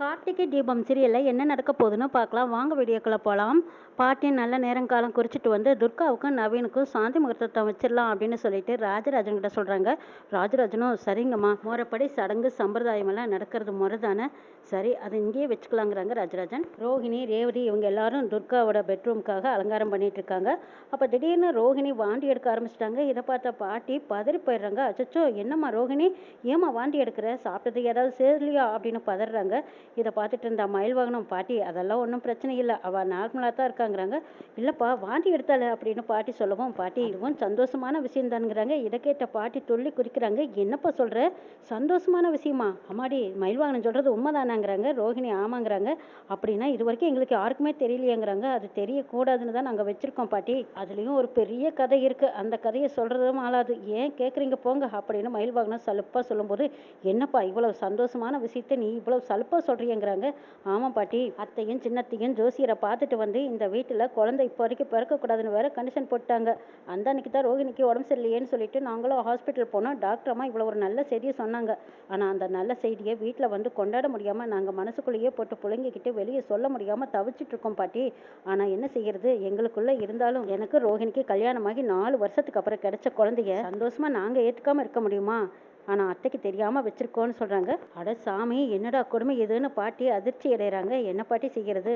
கார்த்திகை தீபம் சீரியலில் என்ன நடக்க போகுதுன்னு பார்க்கலாம். வாங்க வீடியோக்குள்ளே போகலாம் பாட்டி நல்ல நேரங்காலம் குறிச்சிட்டு வந்து துர்காவுக்கும் நவீனுக்கும் சாந்தி முகூர்த்தத்தை வச்சிடலாம் அப்படின்னு சொல்லிட்டு ராஜராஜன் கிட்ட சொல்கிறாங்க ராஜராஜனும் சரிங்கம்மா முறைப்படி சடங்கு சம்பிரதாயமெல்லாம் நடக்கிறது முறை தானே சரி அதை இங்கேயே வச்சுக்கலாங்கிறாங்க ராஜராஜன். ரோஹிணி ரேவதி இவங்க எல்லாரும் துர்காவோட பெட்ரூம்க்காக அலங்காரம் பண்ணிட்டு இருக்காங்க. அப்போ திடீர்னு ரோஹிணி வாண்டி எடுக்க ஆரம்பிச்சிட்டாங்க. இதை பார்த்த பாட்டி பதறி போயிடுறாங்க. அச்சோ என்னம்மா ரோஹிணி? ஏம்மா வாண்டி எடுக்கிற? சாப்பிட்டது ஏதாவது சேரலையா அப்படின்னு பதறாங்க. இதை பார்த்துட்டு இருந்தா மயில் வாகனம் பாட்டி அதெல்லாம் ஒன்றும் பிரச்சனை இல்லை. அவள் நார்மலாக தான் இருக்காங்கிறாங்க. இல்லைப்பா வாந்தி எடுத்தாள் அப்படின்னு பாட்டி சொல்லவும் பாட்டி இதுவும் சந்தோஷமான விஷயம் தானுங்கிறாங்க. இதை கேட்ட பாட்டி துள்ளி குறிக்கிறாங்க என்னப்பா சொல்கிற சந்தோஷமான விஷயமா? அம்மாடி மயில் வாகனம் சொல்கிறது உண்மைதானாங்கிறாங்க. ரோஹிணி ஆமாங்கிறாங்க. அப்படின்னா இது வரைக்கும் எங்களுக்கு யாருக்குமே தெரியலையேங்கிறாங்க. அது தெரியக்கூடாதுன்னு தான் நாங்கள் வச்சுருக்கோம் பாட்டி. அதுலேயும் ஒரு பெரிய கதை இருக்குது அந்த கதையை சொல்கிறதும் ஆளாது. ஏன் கேட்குறீங்க போங்க அப்படின்னு மயில் வாகனம் சலுப்பாக சொல்லும்போது என்னப்பா இவ்வளவு சந்தோஷமான விஷயத்தை நீ இவ்வளவு சலுப்பாக சொல்கிறீங்கிறாங்க ஆமாம் பாட்டி அத்தையும் சின்னத்தையும் ஜோசியரை பார்த்துட்டு வந்து இந்த வீட்டில் குழந்தை இப்போ வரைக்கும் பிறக்கக்கூடாதுன்னு வேற கண்டிஷன் போட்டாங்க அந்த அன்னைக்கு தான் ரோஹிணிக்கு உடம்பு சரியில்லையேன்னு சொல்லிட்டு நாங்களும் ஹாஸ்பிட்டல் போனோம். டாக்டர் அம்மா இவ்வளோ ஒரு நல்ல செய்தியை சொன்னாங்க. ஆனால் அந்த நல்ல செய்தியை வீட்டில் வந்து கொண்டாட முடியாமல் நாங்கள் மனசுக்குள்ளேயே போட்டு புழங்கிக்கிட்டு வெளியே சொல்ல முடியாமல் தவிச்சிட்டு இருக்கோம் பாட்டி. ஆனால் என்ன செய்யறது? எங்களுக்குள்ளே இருந்தாலும் எனக்கு ரோஹிணிக்கு கல்யாணமாகி நாலு வருஷத்துக்கு அப்புறம் கிடைச்ச குழந்தைய சந்தோஷமாக நாங்கள் ஏற்றுக்காம இருக்க முடியுமா? ஆனால் அத்தைக்கு தெரியாமல் வச்சிருக்கோன்னு சொல்கிறாங்க அட சாமி என்னடா கொடுமை இதுன்னு பாட்டி அதிர்ச்சி அடைகிறாங்க என்ன பாட்டி செய்கிறது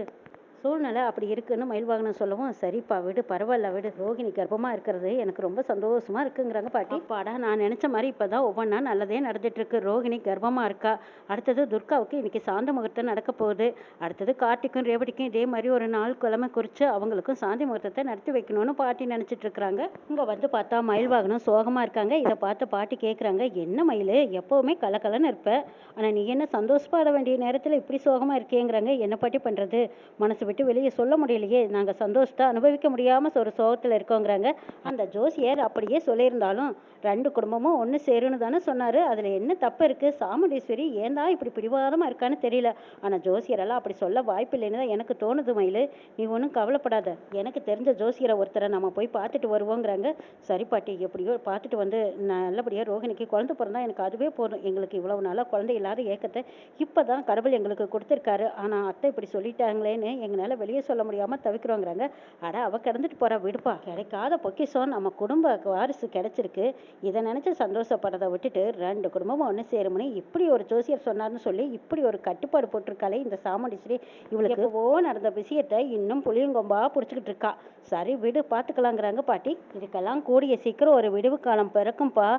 சூழ்நிலை அப்படி இருக்குன்னு மயில் வாகனம் சொல்லவும் சரிப்பா விடு பரவாயில்ல விடு ரோகிணி கர்ப்பமாக இருக்கிறது எனக்கு ரொம்ப சந்தோஷமா இருக்குங்கிறாங்க பாட்டி. பாடா நான் நினச்ச மாதிரி இப்போ தான் ஒவ்வொன்றா நல்லதே நடந்துட்டு இருக்கு ரோகிணி கர்ப்பமாக இருக்கா? அடுத்தது துர்காவுக்கு இன்னைக்கு சாந்த முகூர்த்தம் நடக்க போகுது. அடுத்தது கார்த்திக்கும் ரேவதிக்கும் இதே மாதிரி ஒரு நாள் கிழமை குறித்து அவங்களுக்கும் சாந்தி முகூர்த்தத்தை நடத்தி வைக்கணும்னு பாட்டி நினச்சிட்டு இருக்கிறாங்க. இங்கே வந்து பார்த்தா மயில் வாகனம் சோகமாக இருக்காங்க. இதை பார்த்து பாட்டி கேட்குறாங்க என்ன மயில்? எப்போவுமே கலக்கலன்னு இருப்ப. ஆனால் நீ என்ன சந்தோஷப்பட வேண்டிய நேரத்தில் இப்படி சோகமாக இருக்கேங்கிறாங்க. என்ன பாட்டி பண்ணுறது மனசு விட்டு வெளியே சொல்ல முடியலையே. நாங்கள் சந்தோஷத்தை அனுபவிக்க முடியாமல் ஒரு சோகத்தில் இருக்கோங்கிறாங்க. அந்த ஜோசியர் அப்படியே சொல்லியிருந்தாலும் ரெண்டு குடும்பமும் ஒன்று சேருன்னு தானே சொன்னார். அதில் என்ன தப்பு இருக்குது சாமுண்டீஸ்வரி ஏன் தான் இப்படி பிடிவாதமாக இருக்கான்னு தெரியல. ஆனால் ஜோசியரெல்லாம் அப்படி சொல்ல வாய்ப்பில்லைன்னு தான் எனக்கு தோணுது மயில். நீ ஒன்றும் கவலைப்படாத. எனக்கு தெரிஞ்ச ஜோசியரை ஒருத்தரை நம்ம போய் பார்த்துட்டு வருவோங்கிறாங்க. சரி பாட்டி எப்படியோ பார்த்துட்டு வந்து நல்லபடியாக ரோஹிணிக்கு குழந்தை பிறந்தா எனக்கு அதுவே போதும். எங்களுக்கு இவ்வளவு நாளாக குழந்தை இல்லாத ஏக்கத்தை இப்போ தான் கடவுள் எங்களுக்கு கொடுத்துருக்காரு. ஆனால் அத்தை இப்படி சொல்லிட்டாங்களேன்னு எங்களால் வெளியே சொல்ல முடியாமல் தவிக்கிறோங்கிறாங்க. அட அவ கிடந்துட்டு போறா விடுப்பா. கிடைக்காத பொக்கிஷம் நம்ம குடும்ப வாரிசு கிடைச்சிருக்கு. இதை நினைச்சு சந்தோஷப்படுறதை விட்டுட்டு ரெண்டு குடும்பமும் ஒன்று சேரும்னு இப்படி ஒரு ஜோசியர் சொன்னார்னு சொல்லி இப்படி ஒரு கட்டுப்பாடு போட்டிருக்காளே இந்த சாமுண்டீஸ்வரி. இவளுக்கு ஓ நடந்த விஷயத்தை இன்னும் புளியங்கொம்பா பிடிச்சிக்கிட்டு இருக்கா. சரி விடு பார்த்துக்கலாங்கிறாங்க பாட்டி. இதுக்கெல்லாம் கூடிய சீக்கிரம் ஒரு விடுவு காலம் பிறக்கும்பா.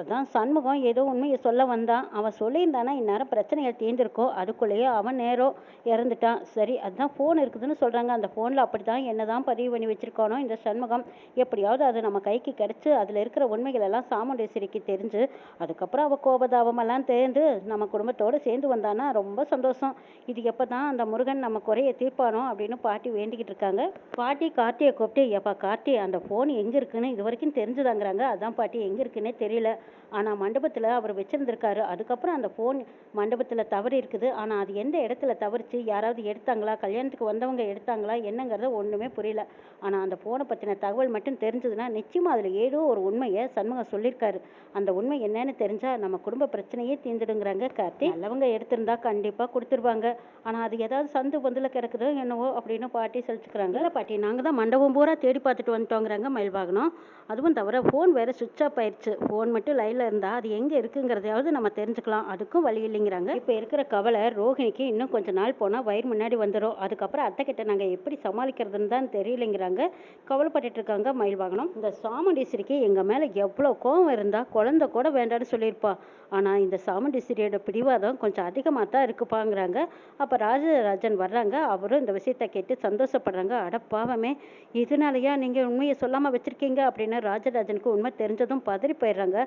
அதான் சண்முகம் ஏதோ உண்மையை சொல்ல வந்தான். அவன் சொல்லியிருந்தானா இந்நேரம் பிரச்சனைகள் தீர்ந்திருக்கோ? அதுக்குள்ளேயே அவன் நேரம் இறந்துட்டான். சரி அதுதான் ஃபோன் இருக்குதுன்னு சொல்கிறாங்க அந்த ஃபோனில் அப்படி தான் என்ன தான் பதிவு பண்ணி வச்சுருக்கானோ இந்த சண்முகம். எப்படியாவது அது நம்ம கைக்கு கிடச்சி அதில் இருக்கிற உண்மைகள் எல்லாம் சாமுண்டேஸ்வரிக்கு தெரிஞ்சு அதுக்கப்புறம் அவள் கோபதாபமெல்லாம் தேர்ந்து நம்ம குடும்பத்தோடு சேர்ந்து வந்தானா ரொம்ப சந்தோஷம். இது எப்போ தான் அந்த முருகன் நம்ம குறைய தீர்ப்பானோ அப்படின்னு பாட்டி வேண்டிக்கிட்டு இருக்காங்க. பாட்டி கார்த்தியை கூப்பிட்டு எப்பா கார்த்தி அந்த ஃபோன் எங்கே இருக்குன்னு? இது வரைக்கும் தெரிஞ்சுதாங்கிறாங்க. அதான் பாட்டி எங்கே இருக்குன்னே தெரியல. ஆனால் மண்டபத்தில் அவர் வச்சிருந்திருக்காரு. அதுக்கப்புறம் அந்த ஃபோன் மண்டபத்தில் தவறு இருக்குது. ஆனால் அது எந்த இடத்துல தவறிச்சு? யாராவது எடுத்தாங்களா? கல்யாணத்துக்கு வந்தவங்க எடுத்தாங்களா? என்னங்கிறது ஒன்றுமே புரியல. ஆனால் அந்த ஃபோனை பற்றின தகவல் மட்டும் தெரிஞ்சதுன்னா நிச்சயமாக அதில் ஏதோ ஒரு உண்மையை சண்முகம் சொல்லியிருக்காரு. அந்த உண்மை என்னன்னு தெரிஞ்சால் நம்ம குடும்ப பிரச்சனையே தீர்ந்துடுங்கிறாங்க. கார்த்தி நல்லவங்க எடுத்திருந்தா கண்டிப்பாக கொடுத்துருவாங்க. ஆனால் அது ஏதாவது சந்து பந்தில் கிடக்குதோ என்னவோ அப்படின்னு பாட்டி செலுத்துக்கிறாங்க இல்லை பாட்டி நாங்கள் தான் மண்டபம் பூரா தேடி பார்த்துட்டு வந்துட்டோங்கிறாங்க மயில்வாகனம். அதுவும் தவிர ஃபோன் வேறு சுவிட்ச் ஆஃப் ஆயிடுச்சு ஃபோன் மட்டும் லைனில் இருந்தால் அது எங்கே இருக்குங்கிறதையாவது நம்ம தெரிஞ்சுக்கலாம். அதுக்கும் வழி இல்லைங்கிறாங்க. இப்போ இருக்கிற கவலை ரோஹிணிக்கு இன்னும் கொஞ்ச நாள் போனால் வயிறு முன்னாடி வந்துடும் அதுக்கப்புறம் அத்தை கிட்ட நாங்கள் எப்படி சமாளிக்கிறதுன்னு தான் தெரியலைங்கிறாங்க. கவலைப்பட்டு இருக்காங்க மயில் வாங்கணும் இந்த சாமுண்டீஸ்வரிக்கு எங்கள் மேலே எவ்வளோ கோவம் இருந்தால் குழந்தை கூட வேண்டான்னு சொல்லியிருப்பா. ஆனால் இந்த சாமுண்டீஸ்வரியோட பிடிவாதம் கொஞ்சம் அதிகமாக தான் இருக்குப்பாங்கிறாங்க. அப்போ ராஜராஜன் வர்றாங்க. அவரும் இந்த விஷயத்தை கேட்டு சந்தோஷப்படுறாங்க. அட பாவமே இதனாலயா நீங்கள் உண்மையை சொல்லாமல் வச்சிருக்கீங்க அப்படின்னு ராஜராஜனுக்கு உண்மை தெரிஞ்சதும் பதறி போயிடுறாங்க.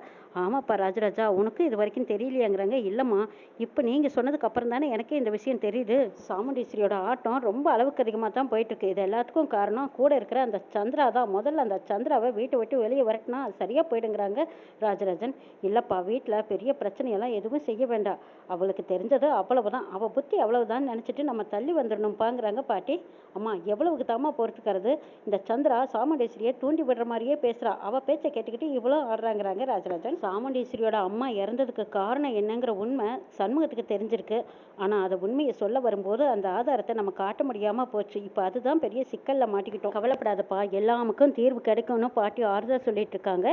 ஆமாப்பா ராஜராஜா உனக்கு இது வரைக்கும் தெரியலையாங்கிறாங்க. இல்லைம்மா இப்போ நீங்கள் சொன்னதுக்கு அப்புறம் தானே எனக்கே இந்த விஷயம் தெரியுது. சாமுண்டீஸ்வரியோட ஆட்டம் ரொம்ப அளவுக்கு அதிகமாக தான் போயிட்டுருக்கு. இது எல்லாத்துக்கும் காரணம் கூட இருக்கிற அந்த சந்திரா தான். முதல்ல அந்த சந்திராவை வீட்டை விட்டு வெளியே வரட்டினா அது சரியாக போயிடுங்கிறாங்க ராஜராஜன். இல்லைப்பா வீட்டில் பெரிய பிரச்சனையெல்லாம் எதுவும் செய்ய வேண்டாம். அவளுக்கு தெரிஞ்சது அவ்வளவுதான். அவள் புத்தி அவ்வளவுதான் நினச்சிட்டு நம்ம தள்ளி வந்துடணும்ப்பாங்கிறாங்க பாட்டி. அம்மா எவ்வளவுக்கு தாமா பொறுத்துக்கிறது? இந்த சந்திரா சாமுண்டேஸ்வரியை தூண்டி விடுற மாதிரியே பேசுகிறா அவள் பேச்சை கேட்டுக்கிட்டு இவ்வளோ ஆடுறாங்கிறாங்க ராஜராஜன். சாமுண்டேஸ்வரியோட அம்மா இறந்ததுக்கு காரணம் என்னங்கிற உண்மை சண்முகத்துக்கு தெரிஞ்சிருக்கு. ஆனால் அதை உண்மையை சொல்ல வரும்போது அந்த ஆதாரத்தை நம்ம காட்ட முடியாமல் போச்சு. இப்போ அதுதான் பெரிய சிக்கலில் மாட்டிக்கிட்டோம். கவலைப்படாதப்பா எல்லாமுக்கும் தீர்வு கிடைக்கும்னு பாட்டி ஆறுதல் சொல்லிட்டு இருக்காங்க.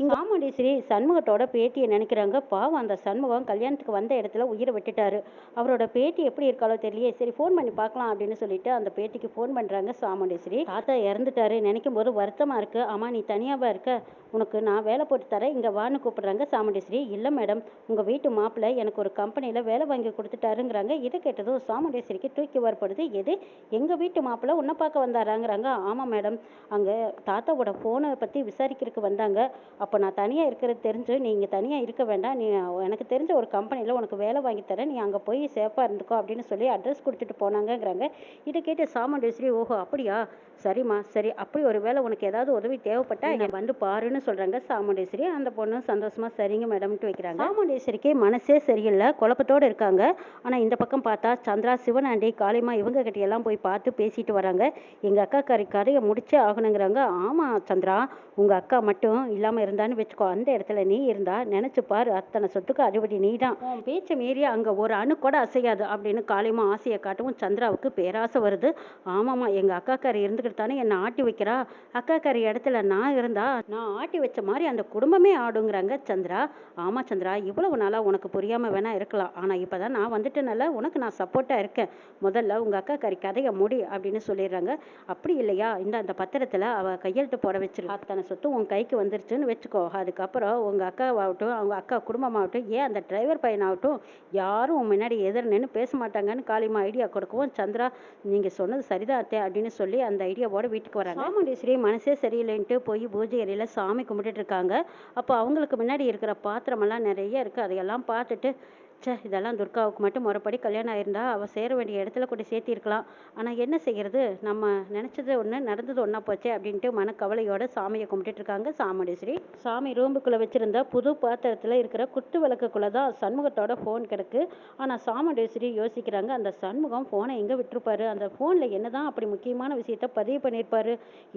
இங்கே சாமுண்டீஸ்வரி சண்முகத்தோட பேட்டியை நினைக்கிறாங்க. பாவம் அந்த சண்முகம் கல்யாணத்துக்கு வந்த இடத்துல உயிரை விட்டுட்டாரு. அவரோட பேட்டி எப்படி இருக்காளோ தெரியலையே. சரி ஃபோன் பண்ணி பார்க்கலாம் அப்படின்னு சொல்லிட்டு அந்த பேட்டிக்கு ஃபோன் பண்ணுறாங்க சாமுண்டேஸ்வரி. தாத்தா இறந்துட்டாரு. நினைக்கும் போது வருத்தமாக இருக்குது அம்மா நீ தனியாவா இருக்க? உனக்கு நான் வேலை போட்டு தரேன். இங்கே வா வான்னு கூப்பிடுறாங்க சாமுண்டேஸ்வரி இல்லை மேடம் உங்கள் வீட்டு மாப்பிள்ளை எனக்கு ஒரு கம்பெனியில் வேலை வாங்கி கொடுத்துட்டாருங்கிறாங்க. இதை கேட்டதும் சாமுண்டேஸ்வரிக்கு தூக்கி வரப்படுது. எது? எங்கள் வீட்டு மாப்பிள்ளை உன்னை பார்க்க வந்தாராங்கிறாங்க. ஆமாம் மேடம் அங்கே தாத்தாவோட ஃபோனை பற்றி விசாரிக்கிறதுக்கு வந்தாங்க. அப்போ நான் தனியாக இருக்கிறது தெரிஞ்சு நீ இங்கே தனியாக இருக்க வேண்டாம். நீ எனக்கு தெரிஞ்ச ஒரு கம்பெனியில் உனக்கு வேலை வாங்கி தரேன். நீ அங்கே போய் சேஃபாக இருந்துக்கோ அப்படின்னு சொல்லி அட்ரஸ் கொடுத்துட்டு போனாங்கங்கிறாங்க. இதை கேட்டு சாமுண்டேஸ்வரி ஓஹோ அப்படியா? சரிம்மா சரி. அப்படி ஒரு வேளை உனக்கு ஏதாவது உதவி தேவைப்பட்டா என்னை வந்து பாருன்னு சொல்றாங்க சாமுண்டேஸ்வரி அந்த பொண்ணு சந்தோஷமா சரிங்க மேடம்ட்டு வைக்கிறாங்க. சாமுண்டேஸ்வரிக்கு மனசே சரியில்லை குழப்பத்தோடு இருக்காங்க. ஆனால் இந்த பக்கம் பார்த்தா சந்திரா சிவனாண்டி காளிமா இவங்க கிட்ட எல்லாம் போய் பார்த்து பேசிட்டு வராங்க. எங்கள் அக்கா கறி கதையை முடிச்சே ஆகணுங்கிறாங்க. ஆமாம் சந்திரா உங்கள் அக்கா மட்டும் இல்லாமல் இருந்தான்னு வச்சுக்கோ. அந்த இடத்துல நீ இருந்தா நினைச்சு பாரு. அத்தனை சொத்துக்கு அறுபடி நீ தான் பேச்சை மீறி அங்கே ஒரு அணு கூட அசையாது அப்படின்னு காளிமா ஆசையை காட்டவும் சந்திராவுக்கு பேராசை வருது. ஆமாம்மா எங்க அக்காக்காரி இருந்துக்கிட்டு தானே என்னை ஆட்டி வைக்கிறா. அக்காக்காரி இடத்துல நான் இருந்தா நான் ஆட்டி வச்ச மாதிரி அந்த குடும்பமே ஆடுங்க வாங்குறாங்க. சந்திரா ஆமா சந்திரா இவ்வளவு நாளா உனக்கு புரியாம வேணா இருக்கலாம். ஆனா இப்பதான் நான் வந்துட்டேனால உனக்கு நான் சப்போர்ட்டா இருக்கேன். முதல்ல உங்க கறி கதையை முடி அப்படின்னு சொல்லிடுறாங்க. அப்படி இல்லையா? இந்த அந்த பத்திரத்துல அவ கையெழுத்து போட வச்சிருக்கா அத்தனை சொத்து உன் கைக்கு வந்துருச்சுன்னு வச்சுக்கோ. அதுக்கப்புறம் உங்க அக்காவாகட்டும் அவங்க அக்கா குடும்பமாகட்டும் ஏன் அந்த டிரைவர் பையனாகட்டும் யாரும் உன் முன்னாடி எதிர் நின்று பேச மாட்டாங்கன்னு காளிமா ஐடியா கொடுக்கவும் சந்திரா நீங்க சொன்னது சரிதான் அத்தை அப்படின்னு சொல்லி அந்த ஐடியாவோட வீட்டுக்கு வராங்க. சாமுண்டீஸ்வரி மனசே சரியில்லைன்ட்டு போய் பூஜை அறையில சாமி கும்பிட்டுட்டு இருக்காங்க. அப்போ அவங்க அவங்களுக்கு முன்னாடி இருக்கிற பாத்திரமெல்லாம் நிறைய இருக்கு. அதையெல்லாம் பார்த்துட்டு ச்சே இதெல்லாம் துர்காவுக்கு மட்டும் முறைப்படி கல்யாணம் ஆயிருந்தா அவள் சேர வேண்டிய இடத்துல கொண்டு சேர்த்திருக்கலாம். ஆனால் என்ன செய்கிறது நம்ம நினச்சது ஒன்று நடந்தது ஒன்றா போச்சே அப்படின்ட்டு மனக்கவலையோட சாமியை கும்பிட்டுட்டு இருக்காங்க சாமுண்டீஸ்வரி. சாமி ரூம்புக்குள்ளே வச்சுருந்த புது பாத்திரத்தில் இருக்கிற குத்து விளக்குக்குள்ளே தான் சண்முகத்தோட ஃபோன் கிடக்கு. ஆனால் சாமுண்டீஸ்வரி யோசிக்கிறாங்க அந்த சண்முகம் ஃபோனை எங்கே விட்டுருப்பாரு? அந்த ஃபோனில் என்ன தான் அப்படி முக்கியமான விஷயத்த பதிவு பண்ணியிருப்பாரு?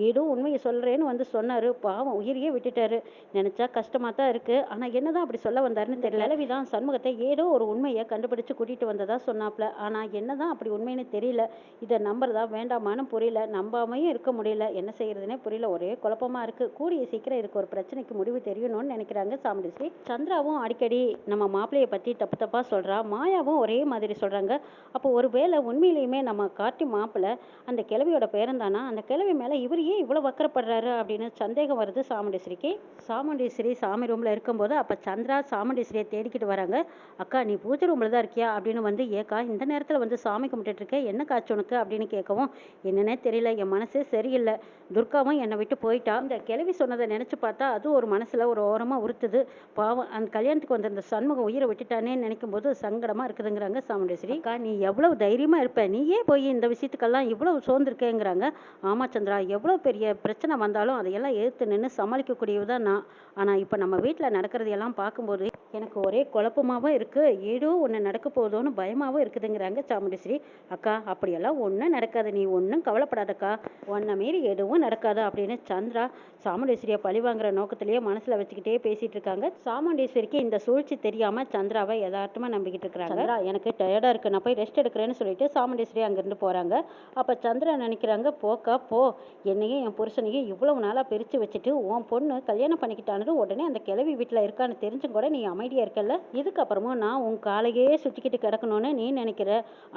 ஏதோ உண்மையை சொல்கிறேன்னு வந்து சொன்னார். பாவம் உயிரையே விட்டுட்டாரு. நினச்சா கஷ்டமாக தான் இருக்குது ஆனால் என்னதான் அப்படி சொல்ல வந்தாருன்னு தெரியல. நிலவிதான் சண்முகத்தை ஏதோ ஒரு உண்மையை கண்டுபிடிச்சு கூட்டிகிட்டு வந்ததா சொன்னாப்ல. என்ன என்னதான் அப்படி உண்மைன்னு தெரியல. இதை நம்புறதா வேண்டாமான்னு புரியல. நம்பாமையும் இருக்க முடியல. என்ன செய்யறதுனே புரியல. ஒரே குழப்பமாக இருக்குது கூடிய சீக்கிரம் இதுக்கு ஒரு பிரச்சனைக்கு முடிவு தெரியணும்னு நினைக்கிறாங்க சாமுண்டேஸ்வரி. சந்திராவும் அடிக்கடி நம்ம மாப்பிள்ளையை பற்றி தப்பு தப்பாக சொல்கிறா மாயாவும் ஒரே மாதிரி சொல்கிறாங்க அப்போ ஒருவேளை உண்மையிலேயுமே நம்ம காட்டி மாப்பிள்ளை அந்த கிழவியோட பேரந்தானா அந்த கிழவி மேலே இவர் ஏன் இவ்வளோ வக்கரப்படுறாரு அப்படின்னு சந்தேகம் வருது சாமுண்டேஸ்வரிக்கு. சாமுண்டேஸ்வரி சாமி ரூமில் இருக்கும்போது அப்போ சந்திரா சாமுண்டேஸ்வரியை தேடிக்கிட்டு வராங்க. அக்கா நீ பூஜை ரூமில் தான் இருக்கியா? அப்படின்னு வந்து ஏக்கா இந்த நேரத்தில் வந்து சாமி கும்பிட்டுட்டு இருக்க என்ன காய்ச்சி உனக்கு? அப்படின்னு கேட்கவும் என்னன்னே தெரியல என் மனசே சரியில்லை. துர்காவும் என்னை விட்டு போயிட்டா? இந்த கிளவி சொன்னதை நினச்சி பார்த்தா அதுவும் ஒரு மனசில் ஒரு ஓரமாக உறுத்துது. பாவம் அந்த கல்யாணத்துக்கு வந்த சண்முகம் உயிரை விட்டுட்டானேன்னு நினைக்கும் போது சங்கடமாக இருக்குதுங்கிறாங்க சாமுண்டேஸ்வரி. அக்கா நீ எவ்வளவு தைரியமாக இருப்ப? நீயே போய் இந்த விஷயத்துக்கெல்லாம் இவ்வளவு சோர்ந்துருக்கேங்கிறாங்க. ஆமா சந்திரா எவ்வளோ பெரிய பிரச்சனை வந்தாலும் அதையெல்லாம் எதிர்த்து நின்று சமாளிக்கக்கூடியது தான் நான். ஆனால் இப்போ நம்ம வீட்டில் நடக்கிறதையெல்லாம் பார்க்கும்போது எனக்கு ஒரே குழப்பமாகவும் இருக்கு. ஏதோ ஒன்று நடக்க போதோன்னு பயமாகவும் இருக்குதுங்கிறாங்க சாமுண்டேஸ்வரி. அக்கா அப்படியெல்லாம் ஒன்றும் நடக்காது. நீ ஒன்றும் கவலைப்படாதக்கா. உன்னை மீறி எதுவும் நடக்காது அப்படின்னு சந்திரா சாமுண்டேஸ்வரியை பழி வாங்குற நோக்கத்திலேயே மனசில் வச்சுக்கிட்டே பேசிகிட்டு இருக்காங்க. சாமுண்டேஸ்வரிக்கு இந்த சூழ்ச்சி தெரியாமல் சந்திராவை யதார்த்தமாக நம்பிக்கிட்டு இருக்கிறாங்க சந்திரா எனக்கு டயர்டாக இருக்குது நான் போய் ரெஸ்ட் எடுக்கிறேன்னு சொல்லிட்டு சாமுண்டேஸ்வரி அங்கேருந்து போகிறாங்க அப்போ சந்திரா நினைக்கிறாங்க போக்கா போ. என்னையும் என் புருஷனையும் இவ்வளவு நாளாக பிரித்து வச்சுட்டு உன் பொண்ணு கல்யாணம் பண்ணிக்கிட்டானது உடனே அந்த கிழவி வீட்டில் இருக்கான்னு தெரிஞ்சும் கூட நீ அமைதியாக இருக்கல்ல. இதுக்கப்புறமும் நான் உன் காலையே சுற்றிக்கிட்டு கிடக்கணும்னு நீ நினைக்கிற.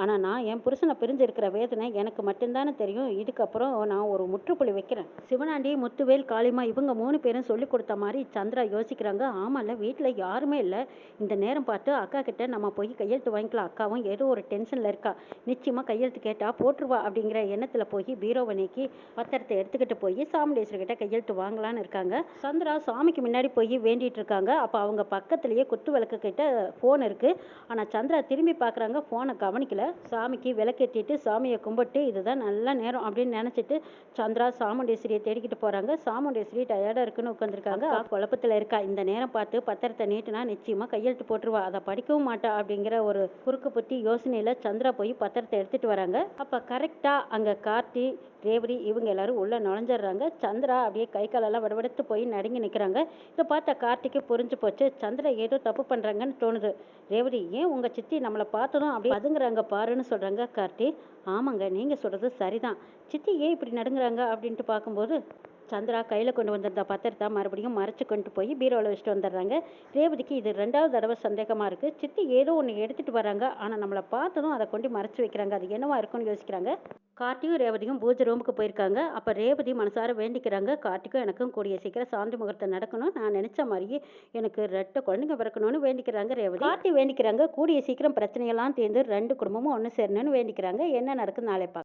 ஆனால் நான் என் புருஷனை பிரிஞ்சிருக்கிற வேதனை எனக்கு மட்டும்தானே தெரியும். இதுக்கப்புறம் நான் ஒரு முற்றுப்புள்ளி வைக்கிறேன். சிவனாண்டி முத்துவேல் காளிமா இவங்க மூணு பேரும் சொல்லி கொடுத்த மாதிரி சந்திரா யோசிக்கிறாங்க. ஆமாம்ல வீட்டில் யாருமே இல்லை. இந்த நேரம் பார்த்து அக்கா கிட்ட நம்ம போய் கையெழுத்து வாங்கிக்கலாம். அக்காவும் ஏதோ ஒரு டென்ஷனில் இருக்கா. நிச்சயமாக கையெழுத்து கேட்டால் போட்டுருவா அப்படிங்கிற எண்ணத்தில் போய் பீரோவை நீக்கி பத்திரத்தை எடுத்துக்கிட்டு போய் சாமுண்டேஸ்வரர் கிட்ட கையெழுத்து வாங்கலான்னு இருக்காங்க. சந்திரா சாமிக்கு முன்னாடி போய் வேண்டிட்டு இருக்காங்க. அப்போ அவங்க பக்கத்துலேயே குத்து விளக்கு கிட்ட ஃபோன் இருக்குது ஆனால் சந்திரா திரும்பி பார்க்குறாங்க ஃபோனை கவனிக்கல. சாமிக்கு விளக்கேற்றிட்டு சாமியை கும்பிட்டு இதுதான் நல்ல நேரம் அப்படின்னு நினச்சிட்டு சந்திரா சாமுண்டேஸ்வரியை தேடிக்கிட்டு போகிறாங்க சாமுண்டேஸ்வரி டயர்டாக இருக்குன்னு உட்காந்துருக்காங்க குழப்பத்தில் இருக்கா. இந்த நேரம் பார்த்து பத்திரத்தை நீட்டுனா நிச்சயமாக கையெழுத்து போட்டுருவா. அதை படிக்கவும் மாட்டா அப்படிங்கிற ஒரு குறுக்கு புத்தி யோசனையில் சந்திரா போய் பத்திரத்தை எடுத்துகிட்டு வராங்க. அப்போ கரெக்டாக அங்கே கார்த்தி ரேவதி இவங்க எல்லாரும் உள்ளே நுழைஞ்சிடுறாங்க. சந்திரா அப்படியே கை காலெல்லாம் வடவெடுத்து போய் நடுங்கி நிற்கிறாங்க இதை பார்த்த கார்த்திக்கு புரிஞ்சு போச்சு. சந்திரா ஏதோ தப்பு பண்ணுறாங்கன்னு தோணுது. ரேவதி ஏன் உங்கள் சித்தி நம்மளை பார்த்ததும் அப்படி பதுங்குறாங்க பாருன்னு சொல்கிறாங்க கார்த்தி? ஆமாங்க நீங்கள் சொல்கிறது சரிதான். சித்தி ஏன் இப்படி நடுங்குறாங்க அப்படின்ட்டு பார்க்கும்போது சந்திரா கையில் கொண்டு வந்திருந்த பத்திரத்தை மறுபடியும் மறைச்சு கொண்டு போய் பீரோவில் வச்சுட்டு வந்துடுறாங்க. ரேவதிக்கு இது ரெண்டாவது தடவை சந்தேகமாக இருக்குது சித்தி ஏதோ ஒன்று எடுத்துகிட்டு வராங்க. ஆனால் நம்மளை பார்த்ததும் அதை கொண்டு மறைச்சு வைக்கிறாங்க. அது என்னவா இருக்கும்னு யோசிக்கிறாங்க. கார்த்தியும் ரேவதியும் பூஜை ரூமுக்கு போயிருக்காங்க. அப்போ ரேவதி மனசார வேண்டிக்கிறாங்க. கார்த்திக்கும் எனக்கும் கூடிய சீக்கிரம் சாந்தி முகூர்த்தம் நடக்கணும். நான் நினச்ச மாதிரியே எனக்கு ரெட்டை குழந்தைங்க பிறக்கணும்னு வேண்டிக்கிறாங்க ரேவதி. கார்த்தி வேண்டிக்கிறாங்க. கூடிய சீக்கிரம் பிரச்சனையெல்லாம் தீர்ந்து ரெண்டு குடும்பமும் ஒன்று சேரணும்னு வேண்டிக்கிறாங்க. என்ன நடக்குது நாளை பார்க்கலாம்